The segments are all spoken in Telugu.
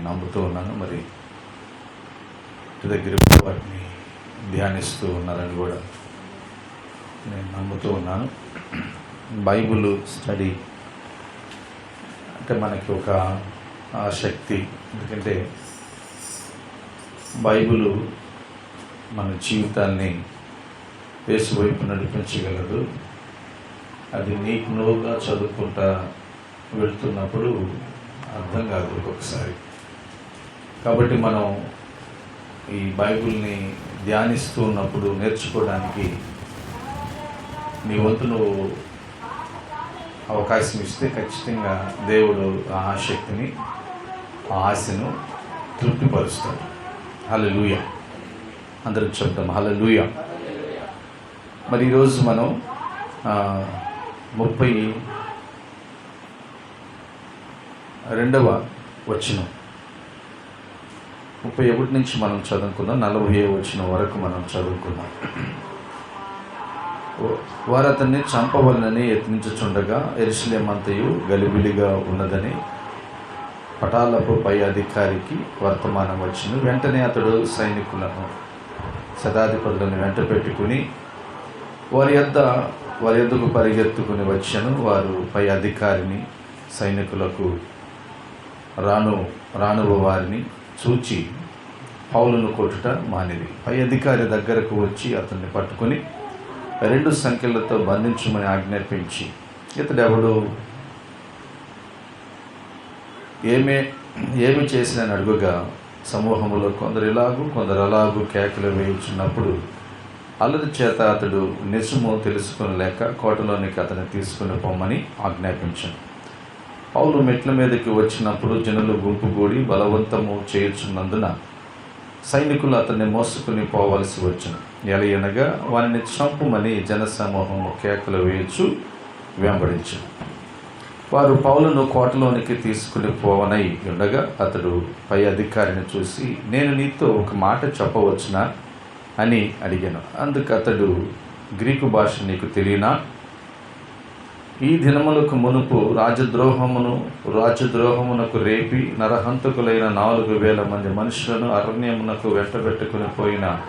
నేను నమ్ముతూ ఉన్నాను. మరి దగ్గర వాటిని ధ్యానిస్తూ ఉన్నారని కూడా నేను నమ్ముతూ ఉన్నాను. బైబుల్ స్టడీ అంటే మనకి ఒక ఆసక్తి ఎందుకంటే బైబిలు మన జీవితాన్ని వేసువైపు నడిపించగలదు. అది నీకు నువ్వుగా చదువుకుంటా వెళ్తున్నప్పుడు అర్థం కాదు ఒక్కొక్కసారి. కాబట్టి మనం ఈ బైబిల్ని ధ్యానిస్తూ ఉన్నప్పుడు నేర్చుకోవడానికి నీ వంతు నువ్వు అవకాశం ఇస్తే ఖచ్చితంగా దేవుడు ఆ ఆసక్తిని ఆ ఆశను తృప్తిపరుస్తాడు. హల్లెలూయ. అందరికి చెప్తాం లూయ మరి ఈరోజు మనం ముప్పై రెండవ వచనం. ముప్పై ఒకటి నుంచి మనం చదువుకుందాం. నలభై వచ్చిన వరకు మనం చదువుకుందాం. వారు అతన్ని చంపవలనని యత్నించుచుండగా ఎరుసలేమంతయు గలిబిలిగా ఉన్నదని పటాలపు పై అధికారికి వర్తమానం వచ్చింది. వెంటనే అతడు సైనికులను శతాధిపతులను వెంట పెట్టుకుని వారి యొద్ద వారి యొద్దకు పరిగెత్తుకుని వచ్చాను. వారు పై అధికారిని సైనికులకు రాను రానువ వారిని చూచి పౌలను కొట్టుట మానిది. పై అధికారి దగ్గరకు వచ్చి అతన్ని పట్టుకొని రెండు సంఖ్యలతో బంధించమని ఆజ్ఞాపించి ఇతడెవడు? ఏమే ఏమి చేసినని అడుగుగా సమూహంలో కొందరు ఇలాగూ కొందరు అలాగు కేకలు వేయించినప్పుడు అల్లరి చేత అతడు నిజము తెలుసుకొనలేక కోటలోనికి అతన్ని తీసుకుని పొమ్మని ఆజ్ఞాపించాను. పౌలు మెట్ల మీదకి వచ్చినప్పుడు జనులు గుంపుగూడి బలవంతము చేర్చున్నందున సైనికులు అతన్ని మోసుకుని పోవలసి వచ్చిన ఎలయనగా వారిని చంపుమని జనసమూహము కేకలు వేయచ్చు వెంబడించు వారు పౌలను కోటలోనికి తీసుకుని పోవనై ఉండగా అతడు పై అధికారిని చూసి నేను నీతో ఒక మాట చెప్పవచ్చునా అని అడిగాను. అందుకు అతడు గ్రీకు భాష నీకు తెలియనా? ఈ దినములకు మునుపు రాజద్రోహమును రాజద్రోహమునకు రేపి నరహంతకులైన నాలుగు వేల మంది మనుషులను అరణ్యమునకు వెంటబెట్టుకుని పోయిన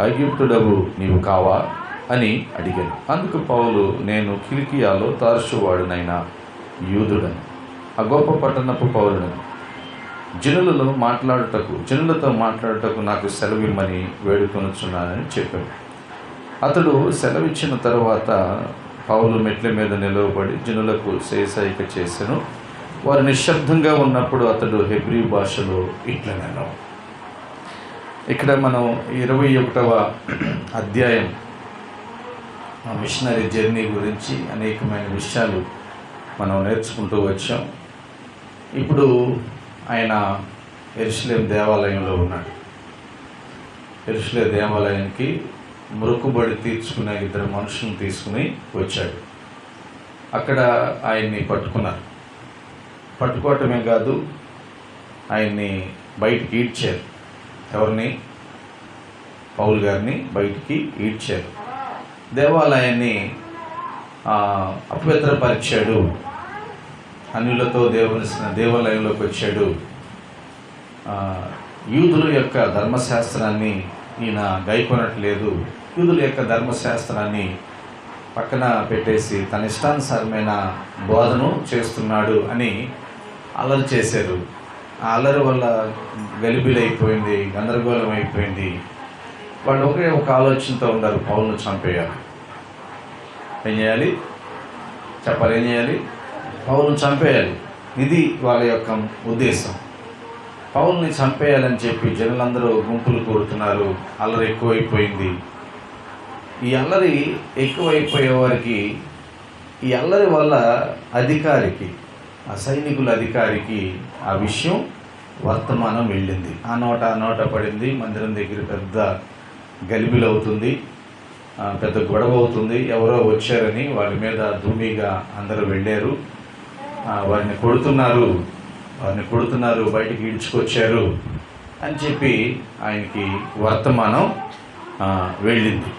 ఐగుప్తుడవు నీవు కావా? అని అడిగాను. అందుకు పౌలు నేను కిలికియాలో తార్షువాడునైన యూదుడని ఆ గొప్ప పట్టణపు పౌరుడు జనులలో మాట్లాడుటకు జనులతో మాట్లాడుటకు నాకు సెలవిమ్మని వేడుకొనుచున్నానని చెప్పాడు. అతడు సెలవిచ్చిన తర్వాత పౌలు మెట్ల మీద నిలవబడి జనులకు శేషాయిక చేసెను. వారు నిశ్శబ్దంగా ఉన్నప్పుడు అతడు హెబ్రీ భాషలో ఇట్లా ఇక్కడ మనం ఇరవై ఒకటవ అధ్యాయం మిషనరీ జర్నీ గురించి అనేకమైన విషయాలు మనం నేర్చుకుంటూ వచ్చాం. ఇప్పుడు ఆయన ఎరుసలేం దేవాలయంలో ఉన్నాడు. ఎరుసలే దేవాలయానికి మురుకుబడి తీర్చుకునే ఇద్దరు మనుషులను తీసుకుని వచ్చాడు. అక్కడ ఆయన్ని పట్టుకున్నారు. పట్టుకోవటమే కాదు ఆయన్ని బయటికి ఈడ్చారు. ఎవరిని? పౌల్ గారిని బయటికి ఈడ్చారు. దేవాలయాన్ని అపవిత్రపరిచాడు. అన్యులతో దేవుని దేవాలయంలోకి వచ్చాడు. యూదుల యొక్క ధర్మశాస్త్రాన్ని ఈయన గైకొనట్లేదు యూదుల యొక్క ధర్మశాస్త్రాన్ని పక్కన పెట్టేసి తన ఇష్టానుసారమైన బోధను చేస్తున్నాడు అని అల్లరి చేశారు. ఆ అల్లరి వల్ల గలిబిలైపోయింది గందరగోళం అయిపోయింది వాళ్ళు ఒకే ఒక ఆలోచనతో ఉన్నారు పౌరులు చంపేయాలి. ఏం చేయాలి? చెప్పాలి ఏం చేయాలి? పౌలను చంపేయాలి. ఇది వాళ్ళ యొక్క ఉద్దేశం. పౌల్ని చంపేయాలని చెప్పి జనులందరూ గుంపులు కోరుతున్నారు అల్లరి ఎక్కువైపోయింది. ఈ అల్లరి ఎక్కువైపోయే వారికి ఈ అల్లరి వల్ల అధికారికి ఆ సైనికుల అధికారికి ఆ విషయం వర్తమానం వెళ్ళింది. ఆ నోట ఆ నోట పడింది. మందిరం దగ్గర పెద్ద గలిబిలు అవుతుంది. పెద్ద గొడవ అవుతుంది. ఎవరో వచ్చారని వాళ్ళ మీద ధూమిగా అందరూ వెళ్ళారు. వారిని కొడుతున్నారు. వారిని కొడుతున్నారు. బయటికి ఈడ్చుకొచ్చారు అని చెప్పి ఆయనకి వర్తమానం వెళ్ళింది.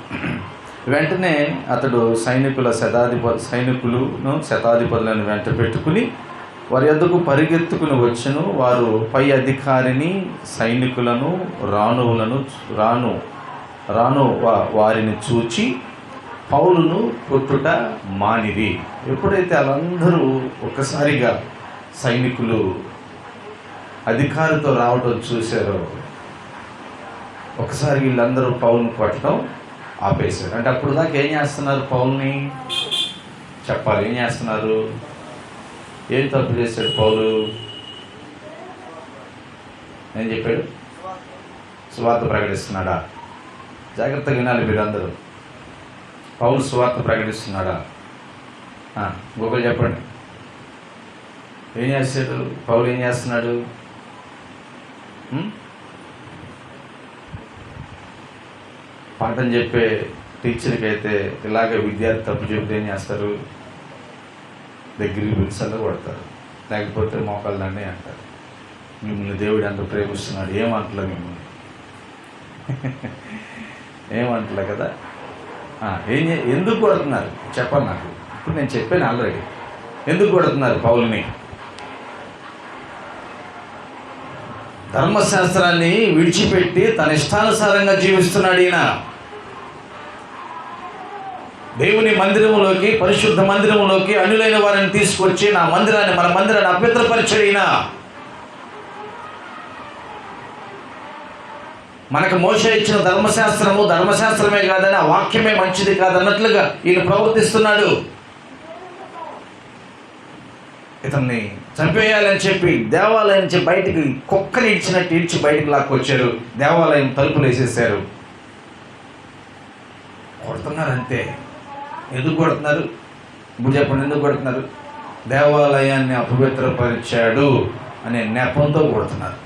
వెంటనే అతడు సైనికుల శతాధిప సైనికులను శతాధిపతులను వెంట పెట్టుకుని వారి యొద్దకు పరిగెత్తుకుని వచ్చును. వారు పై అధికారిని సైనికులను రాణువులను రాను రాను వా- వారిని చూచి పౌలును కొట్టుట మానిది ఎప్పుడైతే వాళ్ళందరూ ఒక్కసారిగా సైనికులు అధికారితో రావటం చూశారో ఒకసారి వీళ్ళందరూ పౌలును కొట్టడం ఆపేశాడు. అంటే అప్పుడు దాకా ఏం చేస్తున్నారు పౌల్ని? చెప్పాలి ఏం చేస్తున్నారు? ఏం తప్పు చేశాడు పౌలు? ఏం చెప్పాడు? సువార్త ప్రకటిస్తున్నాడా? జాగ్రత్తగా వినాలి మీరందరూ. పౌలు సువార్త ప్రకటిస్తున్నాడా? గూగుల్ చెప్పండి. ఏం చేస్తాడు పౌలు ఏం చేస్తున్నాడు? పాఠం చెప్పే టీచర్కి అయితే ఇలాగే విద్యార్థి తప్పు చెబితే ఏం చేస్తారు? దగ్గరికి పిలిచల్లో కొడతారు. లేకపోతే మోకాళ్ళ దండే అంటారు. మిమ్మల్ని దేవుడు అంత ప్రేమిస్తున్నాడు. ఏమంటలే మిమ్మల్ని? ఏమంటలే కదా? ఏం ఎందుకు కొడుతున్నారు? చెప్పండి నాకు. ఇప్పుడు నేను చెప్పాను ఆల్రెడీ ఎందుకు కొడుతున్నారు పౌల్ని? ధర్మశాస్త్రాన్ని విడిచిపెట్టి తన ఇష్టానుసారంగా జీవిస్తున్నాడు ఈయన. దేవుని మందిరములోకి పరిశుద్ధ మందిరములోకి అన్యులైన వారిని తీసుకొచ్చి నా మందిరాన్ని మన మందిరాన్ని అభ్యంతరపరిచాడు మనకు మోస ఇచ్చిన ధర్మశాస్త్రము ధర్మశాస్త్రమే కాదని ఆ వాక్యమే మంచిది కాదన్నట్లుగా ఈయన ప్రవర్తిస్తున్నాడు. ఇతన్ని చంపేయాలని చెప్పి దేవాలయం నుంచి బయటికి కుక్కని ఇచ్చినట్టు ఇడ్చి బయటకు లాక్కొచ్చారు. దేవాలయం తలుపులు వేసేసారు. కొడుతున్నారు అంతే. ఎందుకు కొడుతున్నారు? ఇప్పుడు చెప్పండి ఎందుకు కొడుతున్నారు? దేవాలయాన్ని అపవిత్రపరిచాడు అనే నెపంతో కొడుతున్నారు.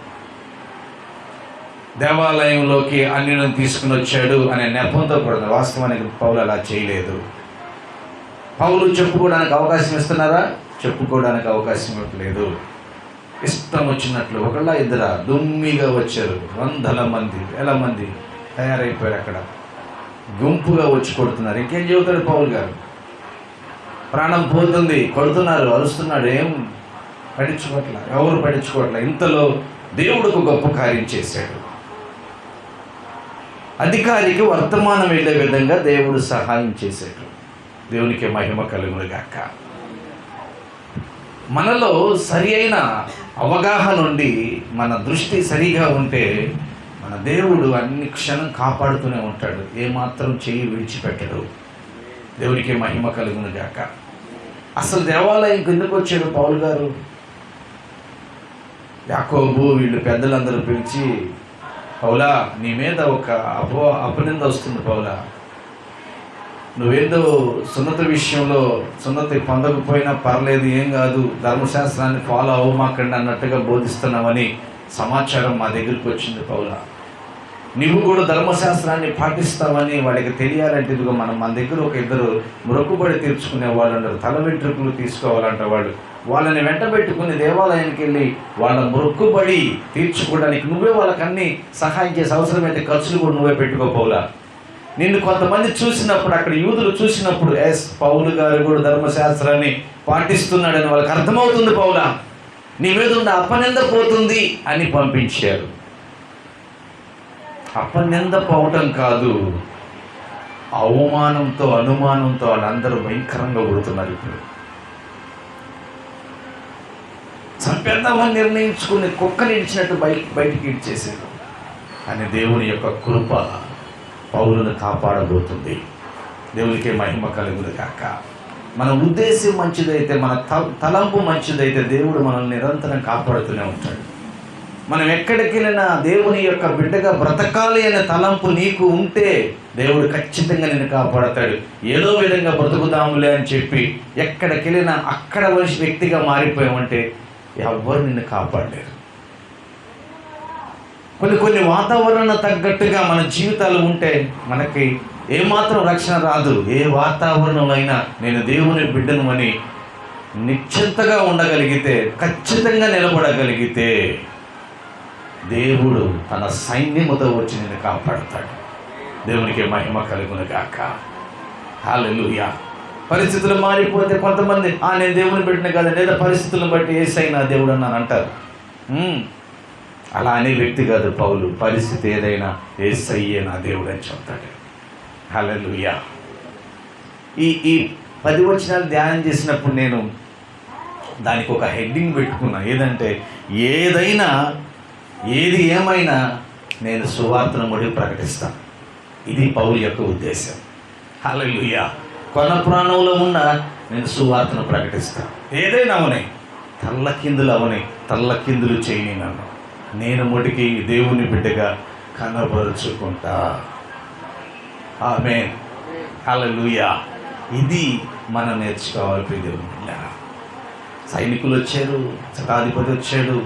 దేవాలయంలోకి అన్యులను తీసుకుని వచ్చాడు అనే నెపంతో కొడుతున్నారు. వాస్తవానికి పౌలు అలా చేయలేదు. పౌలు చెప్పుకోవడానికి అవకాశం ఇస్తున్నారా? చెప్పుకోవడానికి అవకాశం ఇవ్వట్లేదు. ఇష్టం వచ్చినట్లు ఒకళ్ళ ఇద్దర దుమ్మిగా వచ్చారు. వందల మంది వేల మంది తయారైపోయారు అక్కడ. గుంపుగా వచ్చి కొడుతున్నారు. ఇంకేం చెబుతాడు పౌల్ గారు? ప్రాణం పోతుంది కొడుతున్నారు అరుస్తున్నాడు ఏం పడించుకోవట్లా ఎవరు పడించుకోవట్లా ఇంతలో దేవుడికి గొప్ప కార్యం చేశాడు. అధికారికి వర్తమానం వెళ్ళే విధంగా దేవుడు సహాయం చేశాడు. దేవునికి మహిమ కలుగునుగాక. మనలో సరి అయిన అవగాహన ఉండి మన దృష్టి సరిగా ఉంటే మన దేవుడు అన్ని క్షణం కాపాడుతూనే ఉంటాడు. ఏమాత్రం చేయి విడిచిపెట్టడు. దేవునికి మహిమ కలుగును గాక అసలు దేవాలయం కిందకు వచ్చాడు పౌలు గారు? యాకోబు వీళ్ళు పెద్దలందరూ పిలిచి పౌలా నీ మీద ఒక అపో అపనింద వస్తుంది పౌలా. నువ్వేదో సున్నత విషయంలో సున్నతి పొందకపోయినా పర్లేదు ఏం కాదు ధర్మశాస్త్రాన్ని ఫాలో అవ్వమాకండి అన్నట్టుగా బోధిస్తున్నామని సమాచారం మా దగ్గరికి వచ్చింది పౌలా. నువ్వు కూడా ధర్మశాస్త్రాన్ని పాటిస్తావని వాడికి తెలియాలంటే ఇదిగో మనం మన దగ్గర ఒక ఇద్దరు మొక్కుబడి తీర్చుకునే వాళ్ళు అంటారు తల వెంట్రుకలు తీసుకోవాలంట వాళ్ళు వాళ్ళని వెంట పెట్టుకుని దేవాలయానికి వెళ్ళి వాళ్ళ మొక్కుబడి తీర్చుకోవడానికి నువ్వే వాళ్ళకన్నీ సహాయం చేసే అవసరమైతే ఖర్చులు కూడా నువ్వే పెట్టుకోపోలా నిన్ను కొంతమంది చూసినప్పుడు అక్కడ యూదులు చూసినప్పుడు ఎస్ పౌలు గారు కూడా ధర్మశాస్త్రాన్ని పాటిస్తున్నాడని వాళ్ళకి అర్థమవుతుంది పౌల. నీ మీద ఉన్న అపనింద పోతుంది అని పంపించారు. అపనింద పోవటం కాదు. అవమానంతో అనుమానంతో వాళ్ళందరూ భయంకరంగా కొడుతున్నారు ఇప్పుడు. చంపేద్దామని నిర్ణయించుకుని కుక్కని ఇడిచినట్టు బయట బయటికి ఇడ్చేసారు అని దేవుని యొక్క కృప పౌరును కాపాడబోతుంది. దేవునికి మహిమ కలుగులు కాక మన ఉద్దేశం మంచిదైతే మన తలంపు మంచిదైతే దేవుడు మనల్ని నిరంతరం కాపాడుతూనే ఉంటాడు. మనం ఎక్కడికి వెళ్ళినా దేవుని యొక్క బిడ్డగా బ్రతకాలి అనే తలంపు నీకు ఉంటే దేవుడు ఖచ్చితంగా నిన్ను కాపాడతాడు. ఏదో విధంగా బ్రతుకుతాములే అని చెప్పి ఎక్కడికి వెళ్ళినా అక్కడ మనిషి వ్యక్తిగా మారిపోయామంటే ఎవ్వరు నిన్ను కాపాడలేరు. కొన్ని కొన్ని వాతావరణ తగ్గట్టుగా మన జీవితాలు ఉంటే మనకి ఏమాత్రం రక్షణ రాదు. ఏ వాతావరణం అయినా నేను దేవుని బిడ్డను అని నిశ్చింతగా ఉండగలిగితే ఖచ్చితంగా నిలబడగలిగితే దేవుడు తన సైన్యముతో వచ్చి నేను కాపాడతాడు. దేవునికి మహిమ కలుగును గాక. హాలెలూయా పరిస్థితులు మారిపోతే కొంతమంది ఆ నేను దేవుని పెట్టిన కదా లేదా పరిస్థితులను బట్టి ఏసైనా దేవుడు అని అంటారు. అలా అనే వ్యక్తి కాదు పౌలు. పరిస్థితి ఏదైనా ఏసయ్యే నా దేవుడు అని చెప్తాడు. హలలుయా ఈ ఈ పది వచనాలు ధ్యానం చేసినప్పుడు నేను దానికి ఒక హెడ్డింగ్ పెట్టుకున్నా. ఏదంటే ఏదైనా ఏది ఏమైనా నేను సువార్తను ముడి ప్రకటిస్తాను. ఇది పౌరు యొక్క ఉద్దేశం. హల్లెలూయా. కొన ప్రాణంలో ఉన్న నేను సువార్తను ప్రకటిస్తాను. ఏదైనా అవనే తల్లకిందులు అవనే తల్లకిందులు చేయని నన్ను. నేను ముడికి దేవుని బిడ్డగా కనబరుచుకుంటా. ఆమె హల్లెలూయా. ఇది మనం నేర్చుకోవాలి దేవుని సైనికులు వచ్చారు శతాధిపతి వచ్చాడు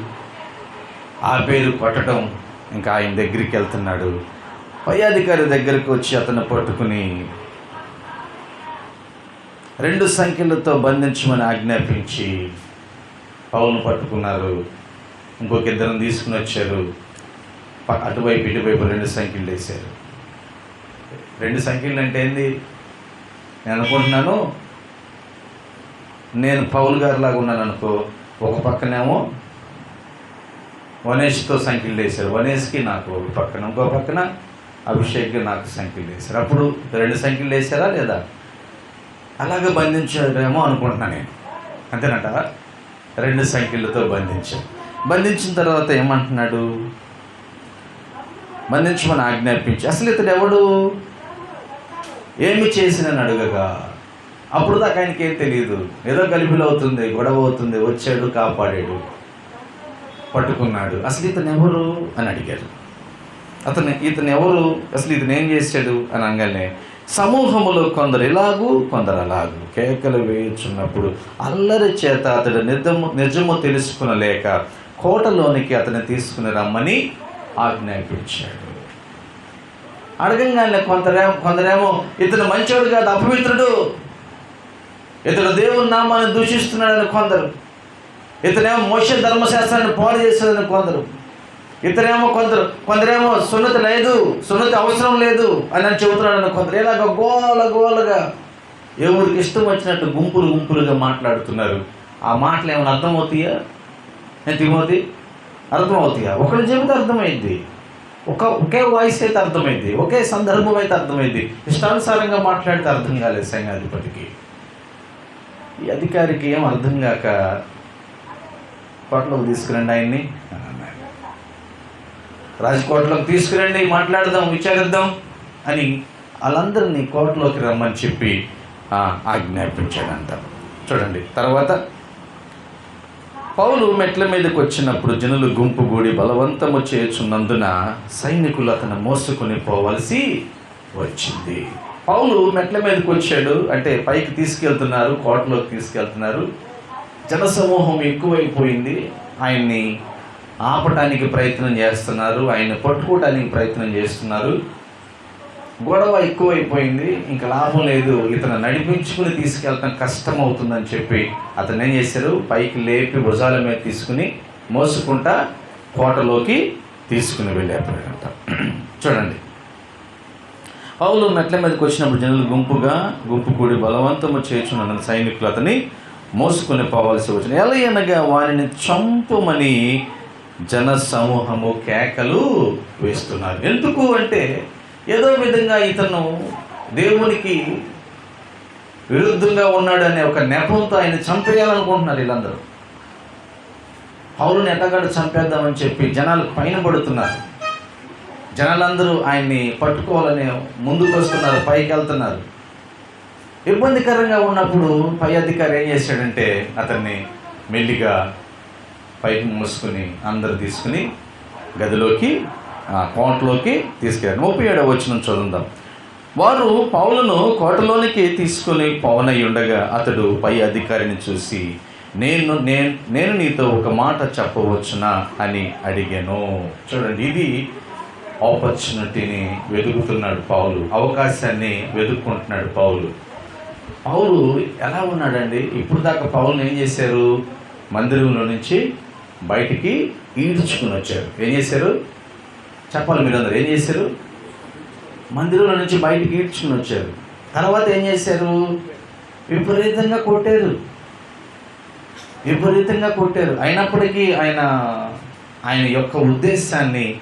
ఆ పేరు కొట్టడం ఇంకా ఆయన దగ్గరికి వెళ్తున్నాడు. పై అధికారి దగ్గరికి వచ్చి అతను పట్టుకుని రెండు సంఖ్యలతో బంధించమని ఆజ్ఞాపించి పౌను పట్టుకున్నారు. ఇంకొక ఇద్దరం తీసుకుని వచ్చారు. అటువైపు ఇటువైపు రెండు సంఖ్యలు వేశారు. రెండు సంఖ్యలు అంటే ఏంది? నేను అనుకుంటున్నాను నేను పౌల్ గారి లాగా ఉన్నాను అనుకో ఒక పక్కనేమో వనేష్తో సంఖ్యలు వేశారు వనేష్కి నాకు పక్కన ఇంకో పక్కన అభిషేక్కి నాకు సంఖ్యలు వేశారు అప్పుడు రెండు సంఖ్యలు వేశారా లేదా? అలాగే బంధించారేమో అనుకుంటున్నాను నేను. అంతేనట రెండు సంఖ్యలతో బంధించాడు బంధించిన తర్వాత ఏమంటున్నాడు? బంధించమని ఆజ్ఞాపించి అసలు ఇతడు ఎవడు? ఏమి చేసినని అడగగా. అప్పుడు దాకా ఆయనకి ఏం తెలియదు ఏదో గలిబిలు అవుతుంది గొడవ అవుతుంది వచ్చాడు కాపాడాడు. పట్టుకున్నాడు. అసలు ఇతను ఎవరు? అని అడిగారు అతను ఇతను ఎవరు? అసలు ఇతను ఏం చేశాడు? అని అనగానే సమూహములో కొందరు ఇలాగూ కొందరు అలాగూ కేకలు వేయుచున్నప్పుడు అల్లరి చేత అతడు నిజము నిజము తెలుసుకునలేక కోటలోనికి అతన్ని తీసుకుని రమ్మని ఆజ్ఞాపించాడు. అడగంగానే కొందరేమో కొందరేమో ఇతను మంచోడు కాదు అపవిత్రుడు. ఇతడు దేవుని నామాన్ని దూషిస్తున్నాడని కొందరు ఇతనేమో మోష ధర్మశాస్త్రాన్ని పాడు చేస్తుందని కొందరు. ఇతనేమో కొందరు కొందరేమో సున్నతి లేదు సున్నతి అవసరం లేదు అని అని చెబుతున్నాడని కొందరు. ఇలాగ గోల గోలగా ఎవరికి ఇష్టం వచ్చినట్టు గుంపులు గుంపులుగా మాట్లాడుతున్నారు. ఆ మాటలు ఏమైనా అర్థమవుతాయా? తిమోతి? అర్థమవుతాయా? ఒకరి చెబితే అర్థమైంది. ఒక ఒకే వాయిస్ అయితే అర్థమైంది. ఒకే సందర్భం అయితే అర్థమైంది. ఇష్టానుసారంగా మాట్లాడితే అర్థం కాలేదు సైన్యాధిపతికి ఈ అధికారికి ఏం అర్థం కాక కోటలోకి తీసుకురండి ఆయన్ని. రాజకోటలోకి తీసుకురండి మాట్లాడదాం విచారిద్దాం అని వాళ్ళందరినీ కోటలోకి రమ్మని చెప్పి ఆజ్ఞాపించాడంట. చూడండి తర్వాత పౌలు మెట్ల మీదకి వచ్చినప్పుడు జనులు గుంపు గూడి బలవంతము చేర్చున్నందున సైనికులు అతను మోసుకొని పోవలసి వచ్చింది. పౌలు మెట్ల మీదకి వచ్చాడు అంటే పైకి తీసుకెళ్తున్నారు కోటలోకి తీసుకెళ్తున్నారు. జనసమూహం ఎక్కువైపోయింది. ఆయన్ని ఆపటానికి ప్రయత్నం చేస్తున్నారు. ఆయన పట్టుకోవడానికి ప్రయత్నం చేస్తున్నారు. గొడవ ఎక్కువైపోయింది. ఇంకా లాభం లేదు. ఇతను నడిపించుకుని తీసుకెళ్ళటం కష్టం అవుతుందని చెప్పి అతను ఏం చేశారు? పైకి లేపి భుజాల మీద తీసుకుని మోసుకుంటా కోటలోకి తీసుకుని వెళ్ళిపోయారంట చూడండి. పౌలు మెట్ల మీదకి వచ్చినప్పుడు జనులు గుంపుగా గుంపు కూడి బలవంతము చేర్చున్న సైనికులు అతని మోసుకొని పోవాల్సి వచ్చిన ఎలా అనగా వారిని చంపమని జన సమూహము కేకలు వేస్తున్నారు. ఎందుకు అంటే ఏదో విధంగా ఇతను దేవునికి విరుద్ధంగా ఉన్నాడనే ఒక నెపంతో ఆయన చంపేయాలనుకుంటున్నారు వీళ్ళందరూ. పౌరుని ఎట్టగాడు చంపేద్దామని చెప్పి జనాలు పైన పడుతున్నారు. జనాలందరూ ఆయన్ని పట్టుకోవాలని ముందుకు వస్తున్నారు పైకి వెళ్తున్నారు ఇబ్బందికరంగా ఉన్నప్పుడు పై అధికారి ఏం చేశాడంటే అతన్ని మెల్లిగా పైకి మూసుకుని అందరు తీసుకుని గదిలోకి కోటలోకి తీసుకెళ్ళారు. ముప్పై ఏడవ వచ్చిన చదువుదాం. వారు పౌలను కోటలోనికి తీసుకుని పవనై ఉండగా అతడు పై అధికారిని చూసి నేను నేను నేను నీతో ఒక మాట చెప్పవచ్చునా? అని అడిగాను. చూడండి ఇది ఆపర్చునిటీని వెతుకుతున్నాడు పౌలు అవకాశాన్ని వెతుక్కుంటున్నాడు పౌలు. పౌలు ఎలా ఉన్నాడండి? ఇప్పుడు దాకా పౌలుని ఏం చేశారు? మందిరంలో నుంచి బయటికి ఈడ్చుకుని వచ్చారు. ఏం చేశారు? చెప్పాలి మీరందరూ. ఏం చేశారు? మందిరంలో నుంచి బయటికి ఈడ్చుకుని వచ్చారు. తర్వాత ఏం చేశారు? విపరీతంగా కొట్టారు. విపరీతంగా కొట్టారు. అయినప్పటికీ ఆయన ఆయన యొక్క ఉద్దేశాన్ని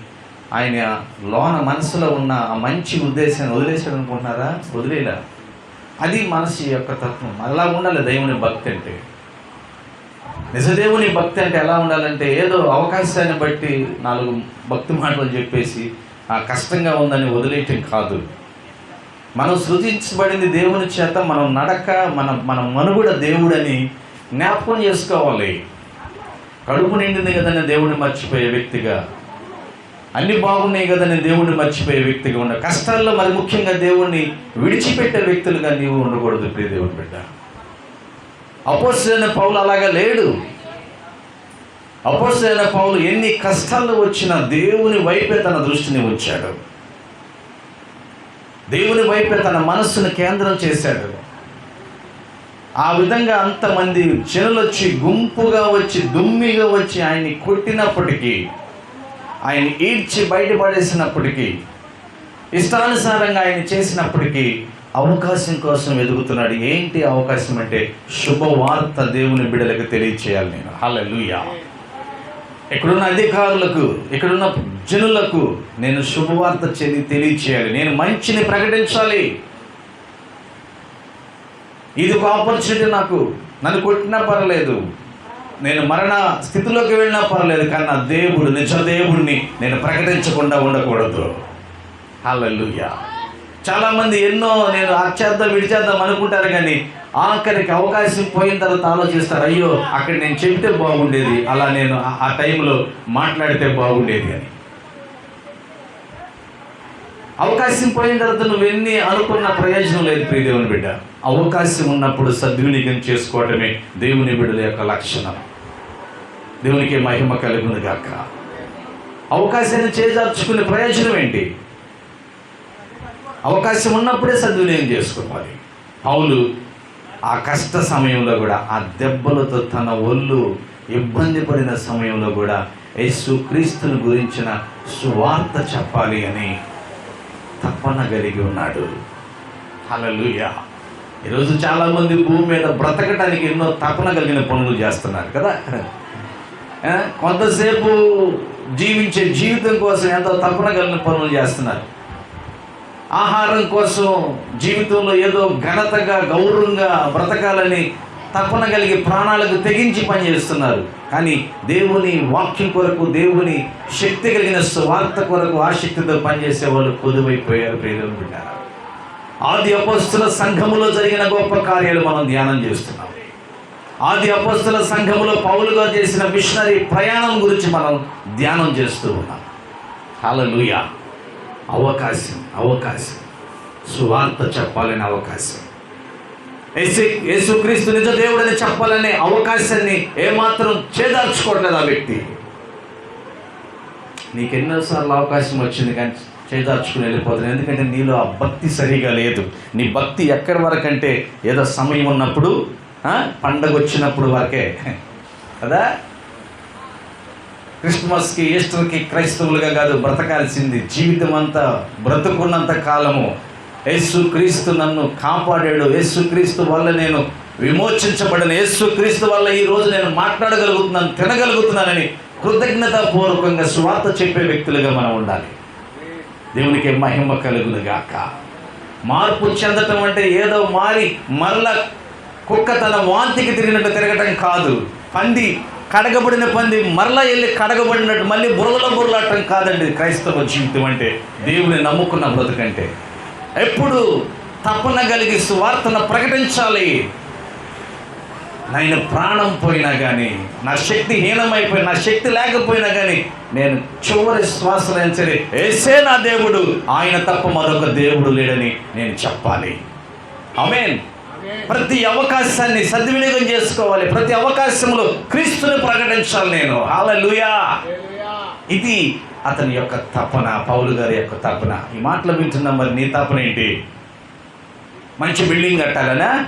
ఆయన లోన మనసులో ఉన్న ఆ మంచి ఉద్దేశాన్ని వదిలేశాడు అనుకుంటున్నారా? వదిలేలా? అది మనసు యొక్క తత్వం. అలా ఉండాలి దేవుని భక్తి అంటే. నిజదేవుని భక్తి అంటే ఎలా ఉండాలంటే ఏదో అవకాశాన్ని బట్టి నాలుగు భక్తి మాటలు చెప్పేసి ఆ కష్టంగా ఉందని వదిలేయటం కాదు. మనం సృజించబడింది దేవుని చేత మనం నడక మన మన మనుగుడ దేవుడని జ్ఞాపకం చేసుకోవాలి. కడుపు నిండింది కదని దేవుడిని మర్చిపోయే వ్యక్తిగా. అన్ని బాగున్నాయి కదని దేవుడిని మర్చిపోయే వ్యక్తిగా ఉన్న కష్టాల్లో మరి ముఖ్యంగా దేవుణ్ణి విడిచిపెట్టే వ్యక్తులుగా నీవు ఉండకూడదు ప్రియ దేవుని బిడ్డ. అపోసైన పౌలు అలాగా లేడు. అపోసైన పౌలు ఎన్ని కష్టాలు వచ్చినా దేవుని వైపే తన దృష్టిని ఉంచాడు. దేవుని వైపే తన మనస్సును కేంద్రం చేశాడు. ఆ విధంగా అంతమంది జనులు వచ్చి గుంపుగా వచ్చి దుమ్మిగా వచ్చి ఆయన్ని కొట్టినప్పటికీ ఆయన ఈడ్చి బయటపడేసినప్పటికీ ఇష్టానుసారంగా ఆయన చేసినప్పటికీ అవకాశం కోసం వెతుకుతున్నాడు ఏంటి అవకాశం అంటే శుభవార్త దేవుని బిడలకు తెలియచేయాలి నేను. హలలుయా ఇక్కడున్న అధికారులకు ఇక్కడున్న జనులకు నేను శుభవార్త చెంది తెలియచేయాలి. నేను మంచిని ప్రకటించాలి. ఇది ఒక ఆపర్చునిటీ నాకు. నన్ను కొట్టినా పర్లేదు నేను మరణ స్థితిలోకి వెళ్ళినా పర్లేదు కానీ నా దేవుడు నిజ దేవుడిని నేను ప్రకటించకుండా ఉండకూడదు. హల్లెలూయా. చాలామంది ఎన్నో నేను అచ్చేద్దాం విడిచేద్దాం అనుకుంటారు కానీ ఆఖరికి అవకాశం పోయిన తర్వాత ఆలోచిస్తారు అయ్యో అక్కడ నేను చెబితే బాగుండేది అలా నేను ఆ- టైంలో మాట్లాడితే బాగుండేది అని. అవకాశం పోయిన తర్వాత నువ్వు ఎన్ని అనుకున్న ప్రయోజనం లేదు ప్రియ దేవుని బిడ్డ. అవకాశం ఉన్నప్పుడు సద్వినియోగం చేసుకోవటమే దేవుని బిడ్డల యొక్క లక్షణం. దేవునికి మహిమ కలుగును గాక. అవకాశాన్ని చేజార్చుకునే ప్రయోజనం ఏంటి? అవకాశం ఉన్నప్పుడే సద్వినియోగం చేసుకోవాలి. పౌలు ఆ కష్ట సమయంలో కూడా ఆ దెబ్బలతో తన ఒళ్ళు ఇబ్బంది పడిన సమయంలో కూడా యేసు క్రీస్తుని గురించిన సువార్త చెప్పాలి అని తపన కలిగి ఉన్నాడు. హలలుయా ఈరోజు చాలామంది భూమి మీద బ్రతకడానికి ఎన్నో తపన కలిగిన పనులు చేస్తున్నారు కదా. కొంతసేపు జీవించే జీవితం కోసం ఎంతో తపన కలిగిన పనులు చేస్తున్నారు. ఆహారం కోసం జీవితంలో ఏదో ఘనతగా గౌరవంగా బ్రతకాలని తపన కలిగి ప్రాణాలకు తెగించి పనిచేస్తున్నారు కానీ దేవుని వాక్యం కొరకు దేవుని శక్తి కలిగిన స్వార్థ కొరకు ఆసక్తితో పనిచేసే వాళ్ళు పొదువైపోయారు ప్రియలు ఆది అపస్తుల సంఘములో జరిగిన గొప్ప కార్యాలు మనం ధ్యానం చేస్తున్నాం. ఆది అపస్తుల సంఘములో పౌలుగా చేసిన మిషనరీ ప్రయాణం గురించి మనం ధ్యానం చేస్తూ ఉన్నాం. హలలుయ అవకాశం అవకాశం. సువార్త చెప్పాలనే అవకాశం. యేసు యేసుక్రీస్తు నిజ దేవుడని చెప్పాలనే అవకాశాన్ని ఏమాత్రం చేదార్చుకోవట్లేదు ఆ వ్యక్తి? నీకు ఎన్నోసార్లు అవకాశం వచ్చింది కానీ చేదార్చుకుని వెళ్ళిపోతుంది ఎందుకంటే నీలో ఆ భక్తి సరిగా లేదు. నీ భక్తి ఎక్కడి వరకు అంటే ఏదో సమయం ఉన్నప్పుడు పండగ వచ్చినప్పుడు వరకే. కదా? క్రిస్మస్కి ఈస్టర్కి క్రైస్తవులుగా కాదు బ్రతకాల్సింది. జీవితం అంతా బ్రతుకున్నంత కాలము. యేసు క్రీస్తు నన్ను కాపాడాడు. యేసు క్రీస్తు వల్ల నేను విమోచించబడిన. యేసు క్రీస్తు వల్ల ఈ రోజు నేను మాట్లాడగలుగుతున్నాను తినగలుగుతున్నానని కృతజ్ఞతాపూర్వకంగా స్వార్థ చెప్పే వ్యక్తులుగా మనం ఉండాలి. దేవునికి మహిమ కలుగునుగాక మార్పు చెందటం అంటే ఏదో మారి మరల కుక్క తన వాంతికి తిరిగినట్టు తిరగటం కాదు. పంది కడగబడిన పంది మరలా వెళ్ళి కడగబడినట్టు మళ్ళీ బురదలో బుర్రలాటం కాదండి క్రైస్తవ జీవితం అంటే. దేవుని నమ్ముకున్న బ్రతుకంటే. ఎప్పుడు తపన కలిగి సువార్తను ప్రకటించాలి. నేను ప్రాణం పోయినా కానీ నా శక్తి హీనమైపోయి నా శక్తి లేకపోయినా కానీ నేను చివరి శ్వాసలైన సరే ఏసే నా దేవుడు ఆయన తప్ప మరొక దేవుడు లేడని నేను చెప్పాలి. అమేన్ ప్రతి అవకాశాన్ని సద్వినియోగం చేసుకోవాలి. ప్రతి అవకాశంలో క్రీస్తుని ప్రకటించాలి నేను. హల్లెలూయా ఇది అతని యొక్క తపన పౌలు గారి యొక్క తపన. ఈ మాటలు వింటున్నా మరి నీ తపన ఏంటి? మంచి బిల్డింగ్ కట్టాలనా?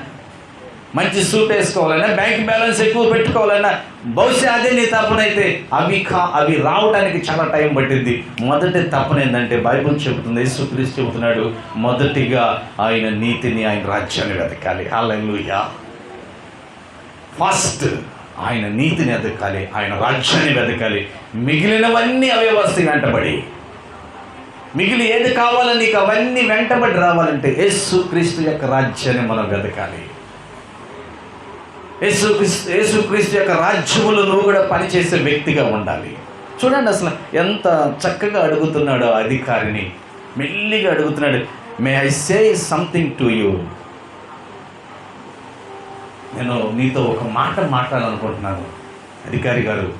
మంచి సూట్ వేసుకోవాలన్నా బ్యాంక్ బ్యాలెన్స్ ఎక్కువ పెట్టుకోవాలన్నా బహుశా అదే నీ తప్పునైతే అవి కా అవి రావడానికి చాలా టైం పట్టింది. మొదటి తప్పన ఏంటంటే బైబుల్ చెబుతుంది యేసుక్రీస్తు చెబుతున్నాడు మొదటిగా ఆయన నీతిని ఆయన రాజ్యాన్ని వెతకాలి. హల్లెలూయా. ఫస్ట్ ఆయన నీతిని వెతకాలి ఆయన రాజ్యాన్ని వెతకాలి. మిగిలినవన్నీ అవే వస్తాయి వెంటబడి. మిగిలి ఏది కావాలని నీకు అవన్నీ వెంటబడి రావాలంటే యేసు క్రీస్తు యొక్క రాజ్యాన్ని మనం వెతకాలి. యేసుక్రీస్తు యేసుక్రీస్తు యొక్క రాజ్యములో నువ్వు కూడా పనిచేసే వ్యక్తిగా ఉండాలి. చూడండి అసలు ఎంత చక్కగా అడుగుతున్నాడు ఆ అధికారిని. మెల్లిగా అడుగుతున్నాడు may I say something to you నేను నీతో ఒక మాట మాట్లాడాలనుకుంటున్నాను. అధికారి గారు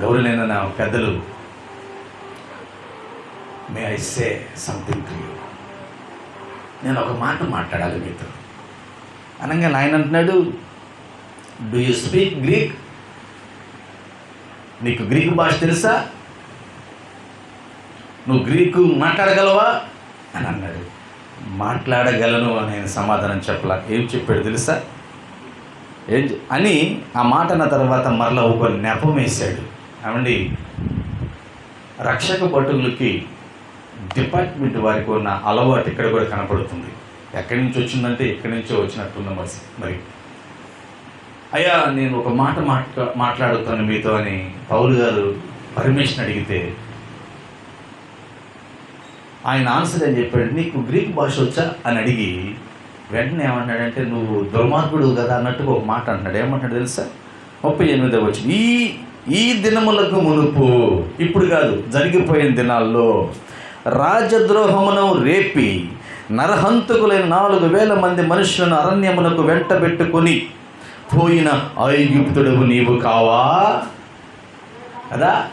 గౌరవైన నా పెద్దలు may I say something to you నేను ఒక మాట మాట్లాడాలి మీతో. అనగా ఆయన అంటున్నాడు డూ యూ స్పీక్ గ్రీక్ నీకు గ్రీకు భాష తెలుసా? నువ్వు గ్రీకు మాట్లాడగలవా? అని అన్నాడు. మాట్లాడగలను అని ఆయన సమాధానం చెప్పలా. ఏం చెప్పాడు తెలుసా? ఏం అని ఆ మాట అన్న తర్వాత మరలా ఒక నెపం వేశాడు. ఏమండి? రక్షక భటులకి డిపార్ట్మెంట్ వారికి ఉన్న అలవాటు ఇక్కడ కూడా కనపడుతుంది. ఎక్కడి నుంచి వచ్చిందంటే ఎక్కడి నుంచో వచ్చినట్టున్న మరి మరి అయ్యా నేను ఒక మాట మాట్లా మాట్లాడుతాను మీతో అని పౌలు గారు పర్మిషన్ అడిగితే ఆయన ఆన్సర్ ఏం చెప్పాడు? నీకు గ్రీక్ భాష వచ్చా? అని అడిగి వెంటనే ఏమన్నాడంటే నువ్వు దుర్మార్గుడు కదా అన్నట్టుగా ఒక మాట అంటున్నాడు. ఏమంటాడు తెలుసా? ముప్పై ఎనిమిదో వచ్చింది ఈ ఈ దినములకు మునుపు ఇప్పుడు కాదు జరిగిపోయిన దినాల్లో రాజద్రోహమును రేపి నరహంతకులైన నాలుగు వేల మంది మనుషులను అరణ్యమునకు వెంటబెట్టుకొని పోయిన ఐగుప్తుడవు నీవు కావా? కదా?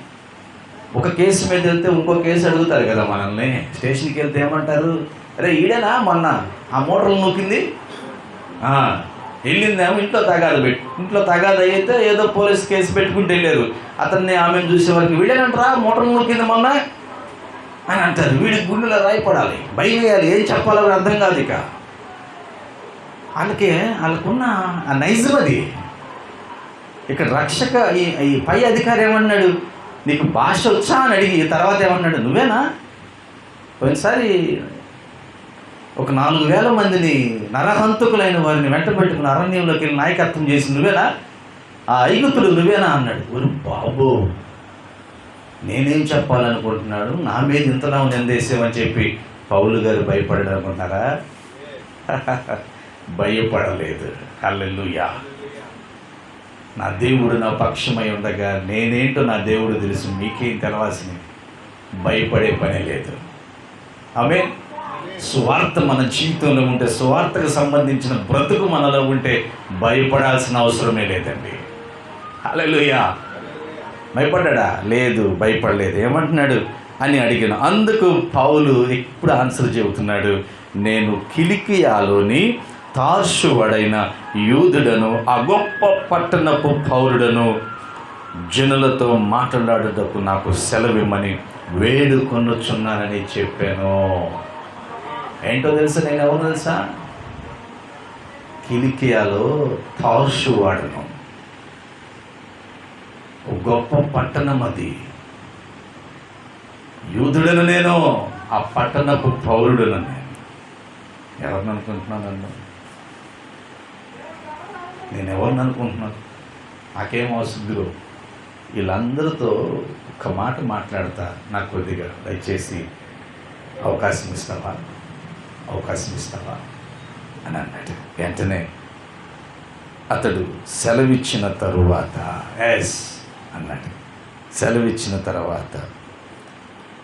ఒక కేసు మీద వెళ్తే ఇంకో కేసు అడుగుతారు కదా మనల్ని. స్టేషన్కి వెళ్తే ఏమంటారు? అరే ఈడేనా మొన్న? ఆ మోటార్లు నూకింది? వెళ్ళిందేమో ఇంట్లో తగాదు పెట్టి ఇంట్లో తగాదు అయితే ఏదో పోలీస్ కేసు పెట్టుకుంటూ వెళ్ళారు. అతన్ని ఆమెను చూసే వరకు వీడేనంటారా మోటార్ నూకింది మొన్న? అని అంటారు. వీడికి గుండెలో రాయపడాలి. భయం వేయాలి. ఏం చెప్పాలో అర్థం కాదు ఇక. వాళ్ళకి వాళ్ళకున్న ఆ నైజం అది ఇక్కడ రక్షక ఈ ఈ పై అధికారి ఏమన్నాడు? నీకు భాష వచ్చా అని అడిగి తర్వాత ఏమన్నాడు? నువ్వేనా? పోయినసారి ఒక నాలుగు వేల మందిని నరహంతకులైన వారిని వెంట పెట్టుకుని అరణ్యంలోకి వెళ్ళి నాయకత్వం చేసి నువ్వేనా? ఆ ఐగుతులు నువ్వేనా అన్నాడు. ఒరు బాబు నేనేం చెప్పాలనుకుంటున్నాడు? నా మీద ఇంతలా నిందేసామని చెప్పి పౌలు గారు భయపడడం అనుకుంటారా భయపడలేదు. హల్లెలూయా. నా దేవుడు నా పక్షమై ఉండగా నేనేంటో నా దేవుడు తెలుసు మీకేం తెలవాల్సింది? భయపడే పని లేదు. ఆమె స్వార్థ మన జీవితంలో ఉంటే స్వార్థకు సంబంధించిన బ్రతుకు మనలో ఉంటే భయపడాల్సిన అవసరమే లేదండి. అలెలుయా భయపడ్డా? లేదు భయపడలేదు. ఏమంటున్నాడు? అని అడిగాను. అందుకు పౌలు ఎప్పుడు ఆన్సర్ చెబుతున్నాడు? నేను కిలికియాలోని తార్షువడైన యూదుడను ఆ గొప్ప పట్టణపు పౌరుడను జనులతో మాట్లాడుటకు నాకు సెలవిమ్మని వేడుకొనుచున్నానని చెప్పాను. ఏంటో తెలుసా? నేను ఎవరు తెలుసా? కిలికియాలో తార్షు వాడను గొప్ప పట్టణం అది. యూదుడను నేను ఆ పట్టణపు పౌరుడను నేను. ఎవరిని అనుకుంటున్నాను నేను ఎవరిని అనుకుంటున్నాను? నాకేం అవసరం వీళ్ళందరితో ఒక్క మాట మాట్లాడతా నాకు కొద్దిగా దయచేసి అవకాశం ఇస్తావా? అవకాశం ఇస్తావా? అని అన్నాడు. వెంటనే అతడు సెలవిచ్చిన తరువాత ఎస్ అన్నాడు. సెలవిచ్చిన తర్వాత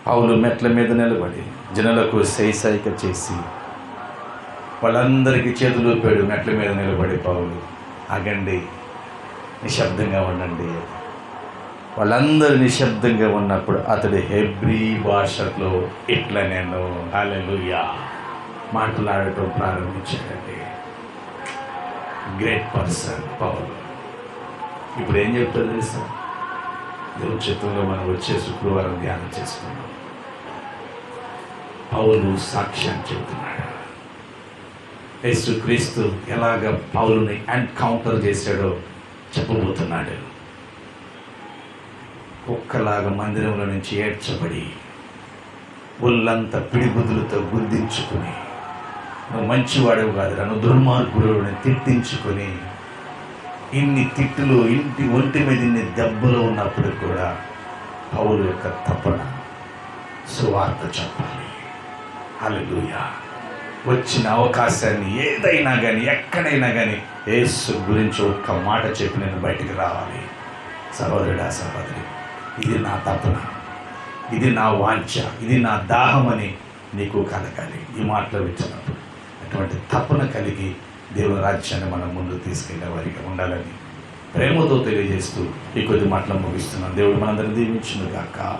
పౌలు మెట్ల మీద నిలబడి జనులకు సైసైక చేసి వాళ్ళందరికీ చేతులు పెడు మెట్ల మీద నిలబడి పౌలు ఆగండి. నిశ్శబ్దంగా ఉండండి. వాళ్ళందరూ నిశ్శబ్దంగా ఉన్నప్పుడు అతడు హెబ్రీ భాషలో ఇట్లా నేను హాలెలుయా మాట్లాడటం ప్రారంభించాడండి. గ్రేట్ పర్సన్ పౌలు. ఇప్పుడు ఏం చెప్తారు తెలుసా? దేవుని చిత్రంలో మనం వచ్చే శుక్రవారం ధ్యానం చేసుకున్నాం పౌలు సాక్ష్యం చెబుతున్నాడు యేసుక్రీస్తు ఎలాగ పౌలుని ఎన్కౌంటర్ చేశాడో చెప్పబోతున్నాడు. కుక్కలాగా మందిరంలో నుంచి ఏడ్చబడి ఒళ్ళంతా పిడిబుదులతో గుర్తించుకుని నువ్వు మంచివాడవు కాదురా నువ్వు దుర్మార్గుడు తిట్టించుకొని ఇన్ని తిట్టులు ఇంటి ఒంటి మీద ఇన్ని దెబ్బలు ఉన్నప్పుడు కూడా పౌలు యొక్క తపన సువార్త చెప్పాలి. హల్లెలూయా. వచ్చిన అవకాశాన్ని ఏదైనా కానీ ఎక్కడైనా కానీ యేసు గురించి ఒక్క మాట చెప్పి నేను బయటికి రావాలి. సహోదరుడా సహోదరి ఇది నా తపన ఇది నా వాంఛ ఇది నా దాహం అని నీకు కలగాలి. ఈ మాటలు విచ్చినప్పుడు అటువంటి తపన కలిగి దేవుని రాజ్యాన్ని మనం ముందు తీసుకెళ్ళే వారికి ఉండాలని ప్రేమతో తెలియజేస్తూ ఈ కొద్ది మాటలు ముగిస్తున్నాం దేవుడు మనందరినీ దీవించును కాక